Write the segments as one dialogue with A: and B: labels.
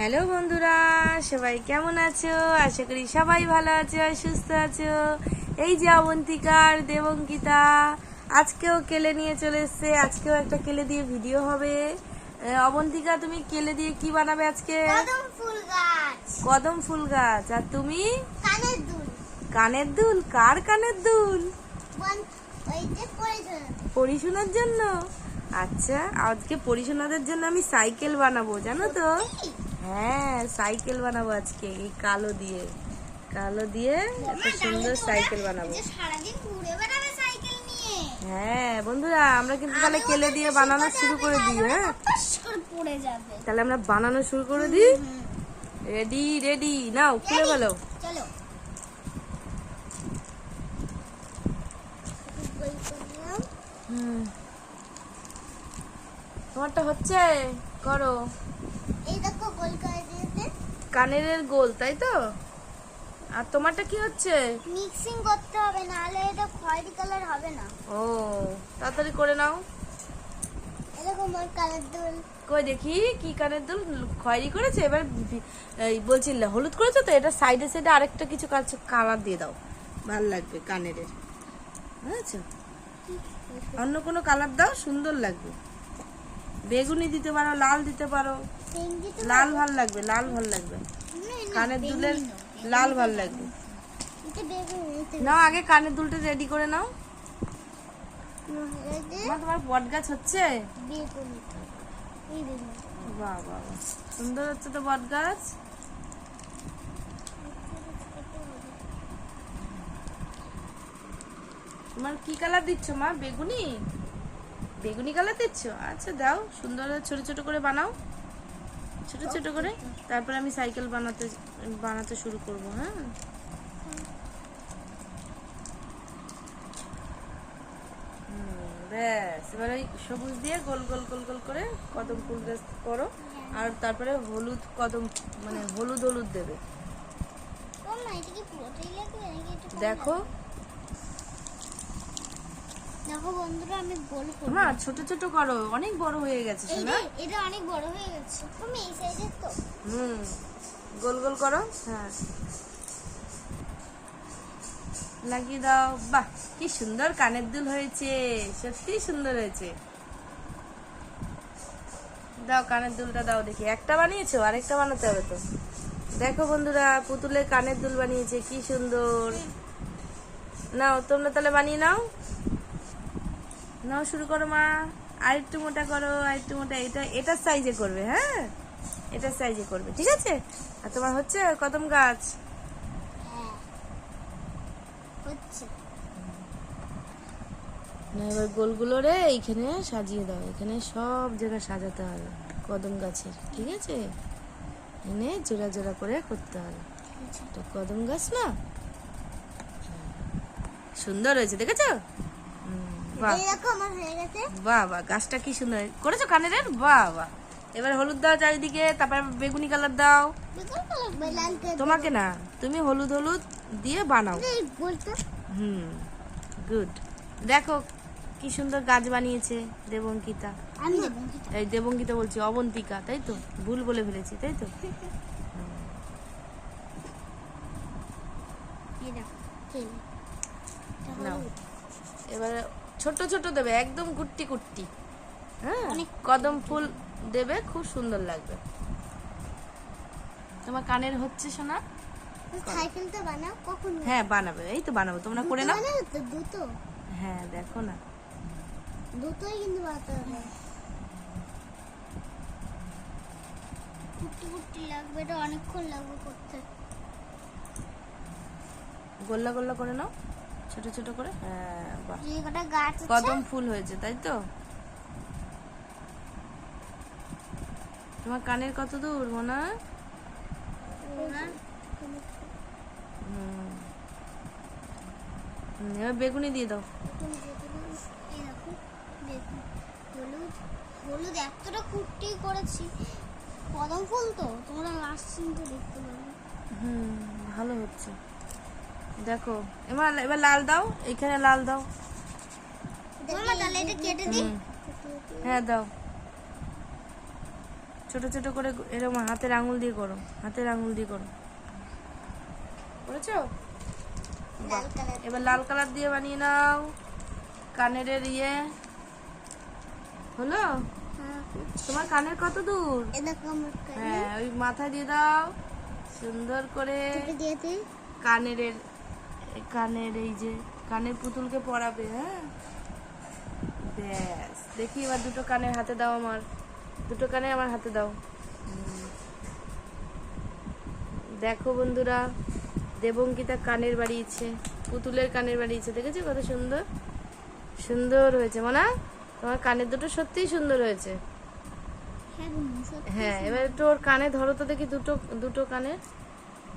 A: Hello বন্ধুরা সবাই কেমন আছো? আশা করি সবাই ভালো আছো আর সুস্থ আছো। এই যে অবন্তিকার দেবঙ্কিতা আজকেও কেলে নিয়ে চলে এসছে। আজকেও একটা কেলে দিয়ে ভিডিও হবে। অবন্তিকা তুমি কেলে দিয়ে কি বানাবে আজকে?
B: কদম ফুল গাছ।
A: কদম ফুল গাছ। আর তুমি?
B: কানের দুল।
A: কানের দুল? কার কানের দুল? পরিশোনার জন্য? আচ্ছা আজকে পরিশোনাদের জন্য আমি সাইকেল বানাবো জানো তো? হ্যাঁ সাইকেল বানাবো আজকে এই কালো দিয়ে। কালো দিয়ে একটা সুন্দর সাইকেল বানাবো। হ্যাঁ বন্ধুরা আমরা কিন্তু তাহলে কেলে দিয়ে বানানো শুরু করে দিই হ্যাঁ? তাহলে আমরা বানানো শুরু করে দিই। রেডি রেডি নাও খুলে
B: চলো।
A: তোমারটা হচ্ছে? করো
B: এই দেখো গোল করে দিয়েছে
A: কানের গোল তাই তো? আর তোমারটা কি হচ্ছে?
B: মিক্সিং করতে হবে নাহলে এটা খয়েরি কালার হবে না।
A: ও তাড়াতাড়ি করে নাও।
B: এরকম আমার কালার দুল।
A: কই দেখি কি কানের দুল? খয়েরি করেছে? এবার এই বলছি হলুদ করেছ তো? এটা সাইডে সাইডে আরেকটা কিছু কালার দিয়ে দাও। ভালো লাগবে কানের বুঝেছ? অন্য কোনো কালার দাও সুন্দর লাগবে। বেগুনি দিতে পারো লাল দিতে পারো। লাল ভালো লাগবে লাল ভালো লাগবে। কানের দুলের লাল ভালো লাগবে। নাও আগে কানের দুলটা রেডি করে নাও। তোমার বট গাছ হচ্ছে? বাহ বাহ। সুন্দর হচ্ছে তো বট গাছ। তোমার কি কালার দিচ্ছ মা বেগুনি? বেগুনি কালার দিচ্ছ? আচ্ছা দাও। সুন্দর ছোট ছোট করে বানাও। ছোট ছোট করে। তারপরে আমি সাইকেল বানাতে বানাতে শুরু করব হ্যাঁ? ব্যাস। এবার ওই সবুজ দিয়ে গোল গোল গোল গোল করে কদম ফুল গাছ করো। আর তারপরে হলুদ কদম মানে হলুদ হলুদ দেবে। দেখো?
B: দেখো বন্ধুরা আমি গোল করব।
A: মা ছোট ছোট করো অনেক বড় হয়ে গেছে শোনা।
B: এটা অনেক বড় হয়ে গেছে। তুমি এই সাইডে তো।
A: হুম গোল গোল করো হ্যাঁ। লাগিয়ে দাও বাহ কি সুন্দর কানের দুল হয়েছে সত্যি সুন্দর হয়েছে। দাও কানের দুলটা দাও দেখি একটা বানিয়েছো আরেকটা বানাতে হবে তো। দেখো বন্ধুরা পুতুলের কানের দুল বানিয়েছে কি সুন্দর। নাও তোমরা তাহলে বানিয়ে নাও। নাও শুরু করো মা। আরেকটু মোটা করো আরেকটু মোটা। এটা এটার সাইজে করবে হ্যাঁ? এটার সাইজে করবে ঠিক আছে? আর তোমার হচ্ছে কদম গাছ।
B: হ্যাঁ হচ্ছে।
A: না এবার গোলগুলো রে এইখানে সাজিয়ে দাও। এখানে সব জায়গায় সাজাতে হবে কদম গাছের ঠিক আছে? এনে জোড়া জোড়া করে করতে হবে। এটা কদম গাছ না? সুন্দর হয়েছে দেখেছ? বাহ। গাছটা কি সুন্দর। করেছ কানের বাহ বাহ। এবার হলুদ দাও চারিদিকে তারপর বেগুনি কালার দাও। তোমাকে না তুমি হলুদ হলুদ দিয়ে বানাও। হুম গুড দেখো কি সুন্দর গাছ বানিয়েছে দেবঙ্কিতা।
B: আমি
A: এই দেবঙ্কিতা বলছি অবন্তিকা তাই তো? ভুল বলে ফেলেছি তাই তো? এবারে ছোট ছোট দেবে একদম কুট্টি কুট্টি হ্যাঁ? কদম ফুল দেবে খুব সুন্দর লাগবে। তোমার কানের হচ্ছে শোনা
B: সাইকেলটা বানাও কখন
A: হ্যাঁ বানাবে। এই তো বানাবো তোমরা করে নাও।
B: দুটো?
A: হ্যাঁ দেখো না।
B: দুটোই কিন্তু বানাতে হবে। কুটি কুটি লাগবে এটা অনেকক্ষণ লাগবে করতে।
A: গোল্লা গোল্লা করে নাও। ছোট ছোট করে? হ্যাঁ কদম ফুল হয়েছে তাই তো? তোমার কানের কত দূর মোনা? এবার বেগুনি দিয়ে দাও।
B: হলুদ এতটা কুটি করেছি। কদম ফুল তো তোমরা লাস্ট সিনটা দেখতে পাবে।
A: হুম ভালো হচ্ছে। দেখো এবার এবার লাল দাও এখানে লাল দাও। হ্যাঁ দাও। ছোট ছোট করে এরকম হাতের আঙুল দিয়ে করো হাতের আঙুল দিয়ে করো। করেছ? এবার লাল কালার দিয়ে বানিয়ে নাও। কানের ইয়ে। হলো?
B: হ্যাঁ।
A: তোমার কানের কত দূর? হ্যাঁ ওই মাথায় দিয়ে দাও। সুন্দর করে কানের কানের এই যে কানের পুতুলকে পরাবে হ্যাঁ? ব্যাস দেখি এবার দুটো কানের হাতে দাও আমার। দুটো কানে আমার হাতে দাও। দেখো বন্ধুরা দেবঙ্কিতা কানের বাড়িয়েছে পুতুলের কানের বাড়িয়েছে দেখেছ কত সুন্দর? সুন্দর হয়েছে মনা? তোমার কানের দুটো সত্যিই সুন্দর হয়েছে।
B: হ্যাঁ।
A: হ্যাঁ এবার একটু ওর কানে ধরো তো দেখি দুটো দুটো কানে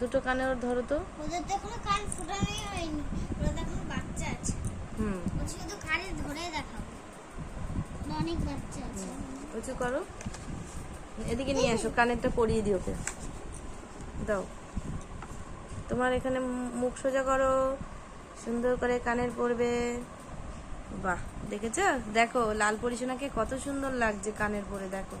A: দুটো কানে ওর ধরো তো।
B: কান ফুটানোই হয়নি ওরা তো এখনও বাচ্চা আছে।
A: হুম।
B: বলছি শুধু কানে ধরে দেখাবো অনেক বাচ্চা আছে।
A: উঁচু করো। এদিকে নিয়ে আসো কানেরটা পরিয়ে দিও ওকে। দাও। তোমার এখানে মুখ সোজা করো। সুন্দর করে কানের পরবে। বাহ দেখেছ? দেখো লাল পরিসোনাকে কত সুন্দর লাগছে কানের পরে দেখো।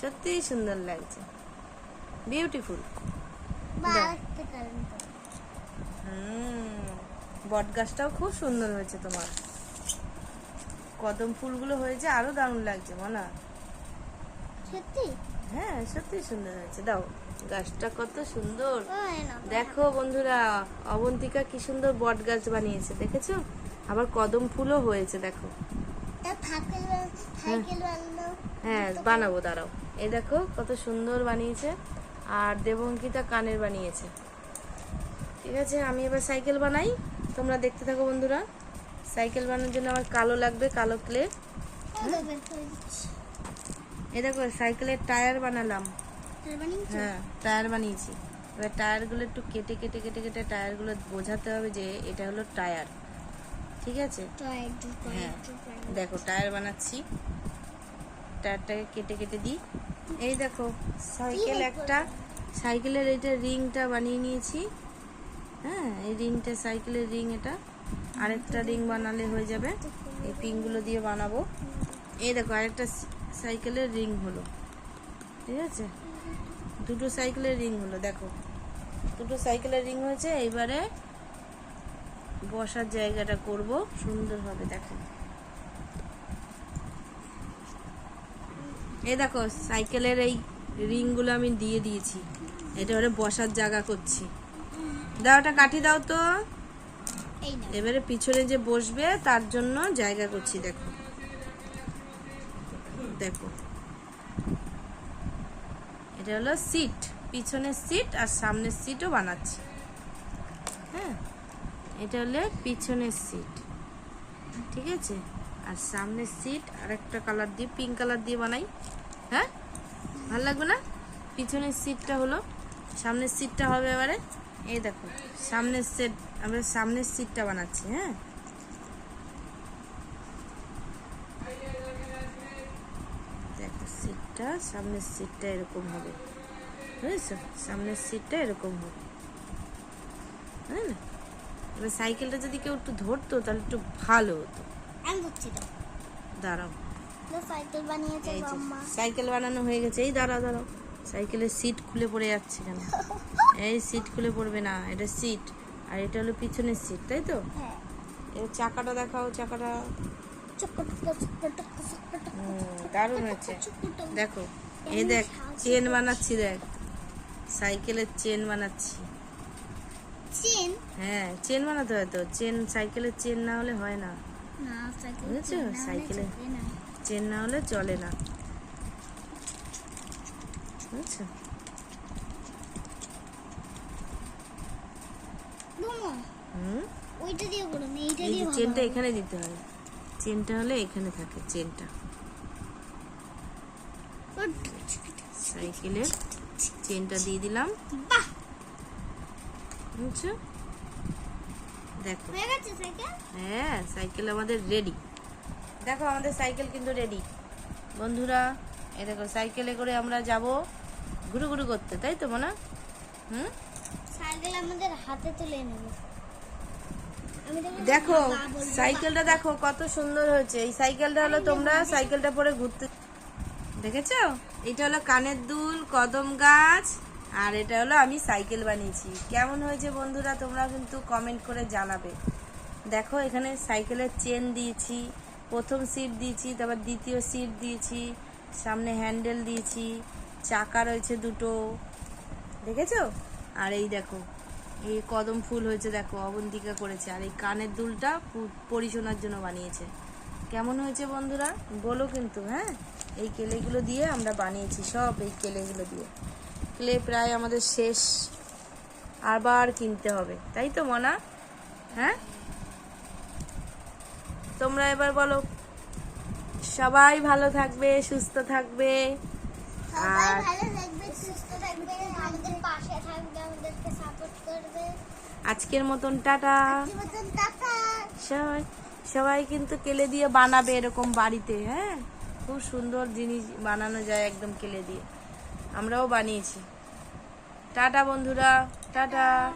A: সত্যিই সুন্দর লাগছে। বিউটিফুল
B: বা
A: দাও।
B: আরেকটা কারণ
A: হুম বট গাছটাও খুব সুন্দর হয়েছে তোমার। কদম ফুলগুলো হয়েছে আরও দারুণ লাগছে মনা।
B: সত্যি?
A: হ্যাঁ সত্যি সুন্দর হয়েছে। দাও গাছটা কত সুন্দর। দেখো বন্ধুরা অবন্তিকা কি সুন্দর বট গাছ বানিয়েছে দেখেছ? আবার কদম ফুলও হয়েছে দেখো।
B: বানানো
A: হ্যাঁ। বানাবো দাঁড়াও। এই দেখো কত সুন্দর বানিয়েছে। আর দেবঙ্কিতা কানের বানিয়েছে। ঠিক আছে আমি এবার সাইকেল বানাই। তোমরা দেখতে থাকো বন্ধুরা। সাইকেল বানানোর জন্য আমার কালো লাগবে কালো ক্লে
B: দিচ্ছি।
A: এই দেখো সাইকেলের টায়ার বানালাম। হ্যাঁ টায়ার বানিয়েছি। এবার টায়ারগুলো একটু কেটে কেটে কেটে কেটে টায়ারগুলো বোঝাতে হবে যে এটা হলো টায়ার। ঠিক আছে? হ্যাঁ। দেখো টায়ার বানাচ্ছি। টায়ারটাকে কেটে কেটে দিই। এই দেখো সাইকেল একটা সাইকেলের এইটা রিংটা বানিয়ে নিয়েছি। হ্যাঁ এই রিংটা, সাইকেলের রিং এটা। আরেকটা রিং বানালে হয়ে যাবে। এই পিনগুলো দিয়ে বানাবো। এই দেখো, আরেকটা সাইকেলের রিং হলো। ঠিক আছে? দুটো সাইকেলের রিং হলো, দেখো। দুটো সাইকেলের রিং হয়েছে, এইবারে বসার জায়গাটা করব। সুন্দর হবে, দেখো। এই দেখো, সাইকেলের এই রিংগুলো আমি দিয়ে দিয়েছি। এটা ওরে বসার জায়গা করছি। দাও ওটা কাঠি দাও তো। এবারে পিছনে যে বসবে তার জন্য জায়গা করছি দেখো। দেখো। এটা হলো সিট পিছনের সিট আর সামনের সিটও বানাচ্ছি। হ্যাঁ এটা হলো পিছনের সিট। ঠিক আছে? আর সামনের সিট আর একটা কালার দিয়ে পিঙ্ক কালার দিয়ে বানাই। হ্যাঁ? ভালো লাগবে না? পিছনের সিটটা হলো সামনের সিটটা হবে এবারে। এই দেখো সামনের সেট আমরা সামনের সিটটা বানাচ্ছি হ্যাঁ? দেখো সিটটা সামনের সিটটা এরকম হবে। বুঝেছ? সামনের সিটটা এরকম হবে। হ্যাঁ? না এবার সাইকেলটা যদি কেউ একটু ধরতো তাহলে একটু ভালো হতো।
B: আমি ধরছি
A: দাঁড়াও।
B: সাইকেল বানিয়েছে
A: সাইকেল বানানো হয়ে গেছে। এই দাঁড়াও দাঁড়াও। সাইকেলের সিট খুলে পড়ে যাচ্ছে কেন? এই সিট খুলে পড়বে না এটা সিট। আর এটা হলো পিছনের সিট তাই তো?
B: হ্যাঁ।
A: এবার চাকাটা দেখাও চাকাটা। দারুণ হয়েছে। দেখো এই দেখ চেন বানাচ্ছি দেখ। সাইকেলের চেন বানাচ্ছি।
B: চেন?
A: হ্যাঁ চেন বানাতে হয় তো। চেন সাইকেলের চেন না হলে হয় না।
B: না
A: বুঝেছ? সাইকেলে। চেন না হলে চলে না। বুঝছ
B: ওইটা দিয়ে করো এইটা দিয়ে
A: চেনটা এখানে দিতে হবে চেনটা হলে এখানে থাকে চেনটা। সাইকেলের চেনটা দিয়ে দিলাম। বুঝছ? দেখো।
B: হয়ে
A: হ্যাঁ সাইকেল আমাদের রেডি দেখো আমাদের সাইকেল কিন্তু রেডি বন্ধুরা এ দেখো সাইকেলে করে আমরা যাব। ঘুরু ঘুরু করতে তাই তো মনে? হুম?
B: সাইকেল আমাদের হাতে তুলে নেব।
A: দেখো সাইকেলটা দেখো কত সুন্দর হয়েছে। এই সাইকেলটা হলো তোমরা সাইকেলটা পরে ঘুরতে দেখেছ? এটা হলো কানের দুল কদম গাছ আর এটা হলো আমি সাইকেল বানিয়েছি। কেমন হয়েছে বন্ধুরা তোমরা কিন্তু কমেন্ট করে জানাবে। দেখো এখানে সাইকেলের চেন দিয়েছি প্রথম সিট দিয়েছি তারপর দ্বিতীয় সিট দিয়েছি সামনে হ্যান্ডেল দিয়েছি। চাকা রয়েছে দুটো। দেখেছ? আর এই দেখো এই কদম ফুল হয়েছে দেখো, অবন্তিকা করেছে। আর এই কানের দুলটা পরিশোনার জন্য বানিয়েছে। কেমন হয়েছে বন্ধুরা? বলো কিন্তু হ্যাঁ? এই কেলেগুলো দিয়ে আমরা বানিয়েছি, সব এই কেলেগুলো দিয়ে। ক্লে প্রায় আমাদের শেষ। আবার কিনতে হবে, তাই তো মনা? হ্যাঁ? তোমরা এবার বলো, সবাই ভালো থাকবে, সুস্থ থাকবে। আর-
B: আজকের মতন টাটা।
A: সবাই সবাই কিন্তু কেলে দিয়ে বানাবে এরকম বাড়িতে হ্যাঁ? খুব সুন্দর জিনিস বানানো যায় একদম কেলে দিয়ে। আমরাও বানিয়েছি। টাটা বন্ধুরা, টাটা।